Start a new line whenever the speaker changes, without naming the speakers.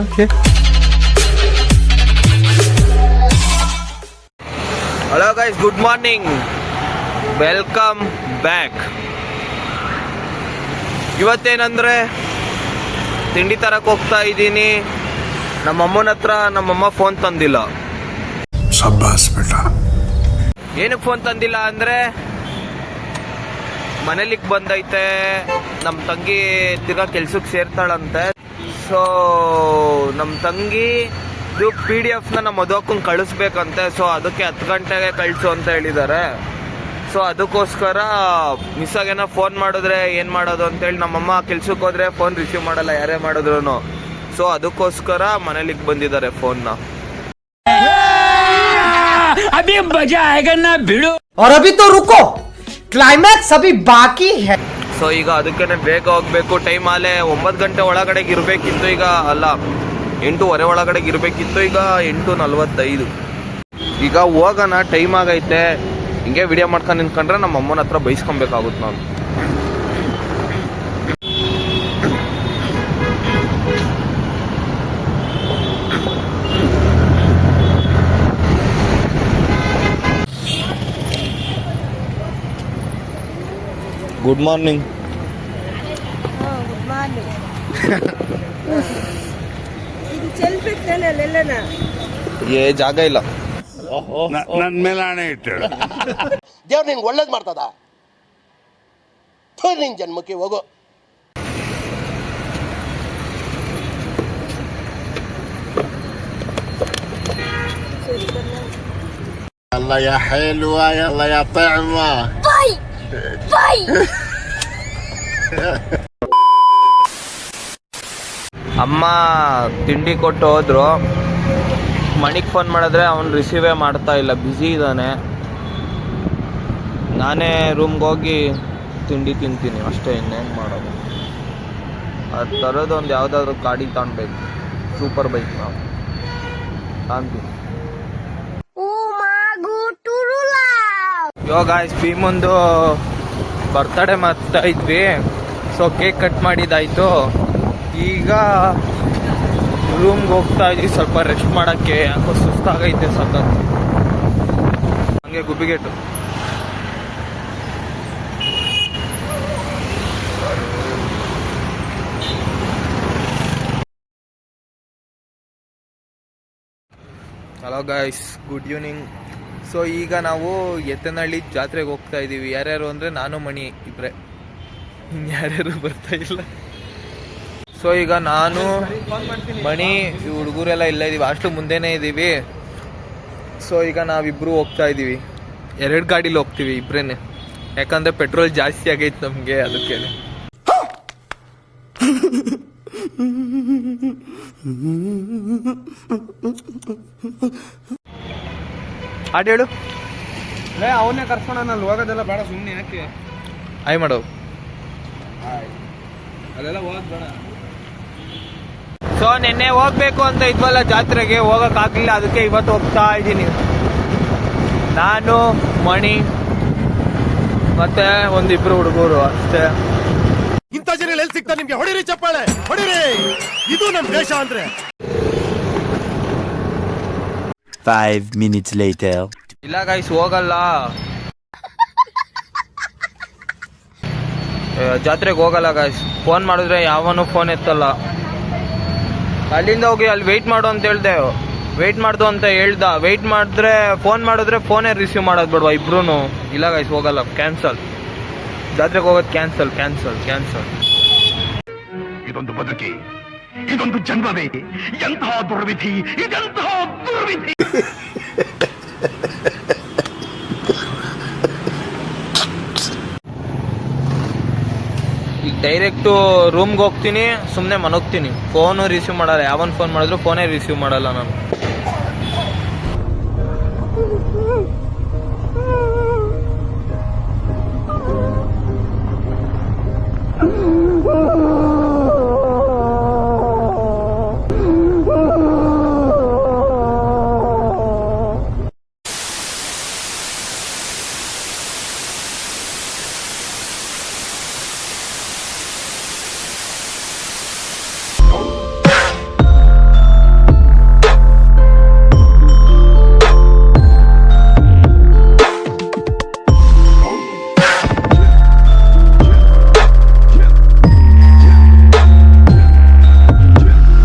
Okay. Hello guys good morning welcome back ಇವತ್ತೇನಂದ್ರೆ ತಿಂಡಿ ತರಕ್ಕೆ ಹೋಗ್ತಾ ಇದ್ದೀನಿ. ನಮ್ಮಮ್ಮನ ಹತ್ರ ನಮ್ಮಮ್ಮ ಫೋನ್ ತಂದಿಲ್ಲ. ಏನಕ್ಕೆ ಫೋನ್ ತಂದಿಲ್ಲ ಅಂದರೆ ಮನೇಲಿಗೆ ಬಂದೈತೆ. ನಮ್ಮ ತಂಗಿ ತಿರ್ಗಾ ಕೆಲ್ಸಕ್ಕೆ ಸೇರ್ತಾಳಂತೆ. ಸೊ ನಮ್ಮ ತಂಗಿ ಇದು ಪಿ ಡಿ ಎಫ್ನ ನಮ್ಮ ಮದುವಕ್ಕಂಗೆ ಕಳಿಸ್ಬೇಕಂತೆ ಸೊ ಅದಕ್ಕೆ ಹತ್ತು ಗಂಟೆಗೆ ಕಳಿಸು ಅಂತ ಹೇಳಿದ್ದಾರೆ ಸೊ ಅದಕ್ಕೋಸ್ಕರ ಮಿಸ್ ಆಗೇನೋ ಫೋನ್ ಮಾಡಿದ್ರೆ ಏನು ಮಾಡೋದು ಅಂತೇಳಿ ನಮ್ಮಮ್ಮ ಕೆಲ್ಸಕ್ಕೆ ಹೋದ್ರೆ ಫೋನ್ ರಿಸೀವ್ ಮಾಡಲ್ಲ ಯಾರೇ ಮಾಡಿದ್ರು ಸೊ ಅದಕ್ಕೋಸ್ಕರ ಮನೇಲಿಗೆ ಬಂದಿದ್ದಾರೆ ಫೋನ್ನ
अभी मजा आएगा ना भिड़ो
और अभी तो रुको क्लाइमैक्स अभी बाकी है
ಸೊ ಈಗ ಅದಕ್ಕೇನೆ ಬೇಗ ಹೋಗ್ಬೇಕು. ಟೈಮ್ ಅಲ್ಲೇ ಒಂಬತ್ತು ಗಂಟೆ ಒಳಗಡೆ ಇರಬೇಕಿತ್ತು ಈಗ, ಅಲ್ಲ, ಎಂಟೂವರೆ ಒಳಗಡೆ ಇರಬೇಕಿತ್ತು ಈಗ ಎಂಟು ನಲ್ವತ್ತೈದು. ಈಗ ಹೋಗೋಣ ಟೈಮ್ ಆಗೈತೆ. ಹಿಂಗೆ ವಿಡಿಯೋ ಮಾಡ್ಕೊಂಡು ನಿಂತ್ಕೊಂಡ್ರೆ ನಮ್ಮ ಅಮ್ಮನ ಹತ್ರ ಬೈಸ್ಕೊಬೇಕಾಗುತ್ತೆ ನಾನು ಗುಡ್ ಮಾರ್ನಿಂಗ್
ಗುಡ್ ಮಾರ್ನಿಂಗ್ ಇದು ಚೆಲ್ಬೇಕಲ್ಲ ಅಲ್ಲೆಲ್ಲನ
ಏ ಜಾಗ ಇಲ್ಲ
ನನ್ ಮೇಲೆ ಹಣೆ ಇಟ್ಟಳು
ದೇವ್ರು ನಿನ್ಗೆ ಒಳ್ಳೇದು ಮಾಡ್ತದ ಥು, ನಿನ್ ಜನ್ಮಕ್ಕೆ ಹೋಗು يلا يا حلوة يلا يا طعمة
ಅಮ್ಮ ತಿಂಡಿ ಕೊಟ್ಟು ಹೋದ್ರು. ಮಣಿಗೆ ಫೋನ್ ಮಾಡಿದ್ರೆ ಅವ್ನು ರಿಸೀವೇ ಮಾಡ್ತಾ ಇಲ್ಲ ಬ್ಯುಸಿ ಇದ್ದಾನೆ ನಾನೇ ರೂಮ್ಗೆ ಹೋಗಿ ತಿಂಡಿ ತಿಂತೀನಿ ಅಷ್ಟೇ ಇನ್ನೇನು ಮಾಡೋದು. ಅದು ತರೋದೊಂದು ಯಾವುದಾದ್ರು ಗಾಡಿ ತಗೊಳ್ಬೇಕು ಸೂಪರ್ ಬೈಕ್ ನಾವು ತಗೊಂತೀನಿ ಇವಾಗ ಪಿ ಮುಂದು ಬರ್ತಡೇ ಮಾಡ್ತಾ ಇದ್ವಿ. ಸೊ ಕೇಕ್ ಕಟ್ ಮಾಡಿದ್ದಾಯಿತು ಈಗ ರೂಮ್ಗೆ ಹೋಗ್ತಾ ಇದ್ವಿ. ಸ್ವಲ್ಪ ರೆಸ್ಟ್ ಮಾಡೋಕ್ಕೆ. ಯಾಕೋ ಸುಸ್ತಾಗೈತೆ ಸತತ್. ಹಂಗೆ ಗುಬ್ಬಿಗೆಟು hello guys good evening so ಈಗ ನಾವು ಎತ್ತನಹಳ್ಳಿ ಜಾತ್ರೆಗೆ ಹೋಗ್ತಾ ಇದ್ದೀವಿ ಯಾರ್ಯಾರು ಅಂದರೆ ನಾನು, ಮಣಿ ಇಬ್ಬರೇ ಯಾರ್ಯಾರು ಬರ್ತಾ ಇಲ್ಲ. ಸೊ ಈಗ ನಾನು, ಮಣಿ, ಈ ಹುಡುಗರೆಲ್ಲ ಇಲ್ಲ ಇದ್ದೀವಿ ಅಷ್ಟು ಮುಂದೆನೇ ಇದ್ದೀವಿ ಸೊ ಈಗ ನಾವಿಬ್ಬರು ಹೋಗ್ತಾ ಇದ್ದೀವಿ ಎರಡು ಗಾಡೀಲಿ ಹೋಗ್ತೀವಿ ಇಬ್ರೇನೆ. ಯಾಕಂದ್ರೆ ಪೆಟ್ರೋಲ್ ಜಾಸ್ತಿ ಆಗೈತೆ ನಮಗೆ ಅದಕ್ಕೆ. ಹಾಡು ಹೇಳು.
ಅವನ್ನೇ ಕರ್ಸ್ಕೊಂಡ ನಾನು ಹೋಗೋದೆಲ್ಲ ಬೇಡ ಸುಮ್ಮನೆ ಯಾಕೆ?
ಆಯ್ ಮಾಡೋ.
ಅಲ್ಲೆಲ್ಲ ಹೋಗೋದು ಬೇಡ.
ಸೊ ನಿನ್ನೆ ಹೋಗ್ಬೇಕು ಅಂತ ಇದ್ವಲ್ಲ ಜಾತ್ರೆಗೆ ಹೋಗಕ್ಕಾಗ್ಲಿಲ್ಲ ಅದಕ್ಕೆ ಇವತ್ತು ಹೋಗ್ತಾ ಇದ್ದೀನಿ. ನಾನು ಮಣಿ ಮತ್ತೆ ಒಂದಿಬ್ರು ಹುಡುಗರು ಅಷ್ಟೇ.
ಇಂಥ ಜನ ಎಲ್ಲಿ ಸಿಗ್ತಾರೆ ನಿಮ್ಗೆ? ಹೊಡಿರಿ ಚಪ್ಪಾಳೆ ಹೊಡಿರಿ! ಇದು ನಮ್ಮ ದೇಶ ಅಂದ್ರೆ.
Five minutes later.
ಇಲ್ಲ ಗೈಸ್ ಹೋಗಲ್ಲ. ಜಾತ್ರೆಗೆ ಹೋಗಲ್ಲ ಗೈಸ್ ಫೋನ್ ಮಾಡಿದ್ರೆ ಯಾವನು ಫೋನ್ ಎತ್ತಲ್ಲ. ಅಲ್ಲಿಂದ ಹೋಗಿ ಅಲ್ಲಿ ವೆಯ್ಟ್ ಮಾಡು ಅಂತ ಹೇಳ್ದೆ. ವೆಯ್ಟ್ ಮಾಡ್ದು ಅಂತ ಹೇಳ್ದ. ವೆಯ್ಟ್ ಮಾಡಿದ್ರೆ ಫೋನ್ ಮಾಡಿದ್ರೆ ಫೋನೇ ರಿಸೀವ್ ಮಾಡೋದು ಬೇಡವಾ ಇಬ್ರು ಇಲ್ಲ ಗೈಸ್ ಹೋಗಲ್ಲ. ಕ್ಯಾನ್ಸಲ್ ಜಾತ್ರೆಗೆ ಹೋಗೋದು ಕ್ಯಾನ್ಸಲ್ ಕ್ಯಾನ್ಸಲ್ ಕ್ಯಾನ್ಸಲ್
ಇದೊಂದು ಬದುಕಿ ಇದೊಂದು ಜನ್ಮವೇ ಎಂತಹ ದುರ್ವಿಧಿ ಇದೆಂತಹ ದುರ್ವಿಧಿ.
ಈಗ ಡೈರೆಕ್ಟು ರೂಮ್ಗೆ ಹೋಗ್ತೀನಿ ಸುಮ್ಮನೆ ಮನೋಗ್ತೀನಿ ಫೋನು ರಿಸೀವ್ ಮಾಡಲ್ಲ, ಯಾವನ್ ಫೋನ್ ಮಾಡಿದ್ರು ಫೋನೇ ರಿಸೀವ್ ಮಾಡಲ್ಲ ನಾನು.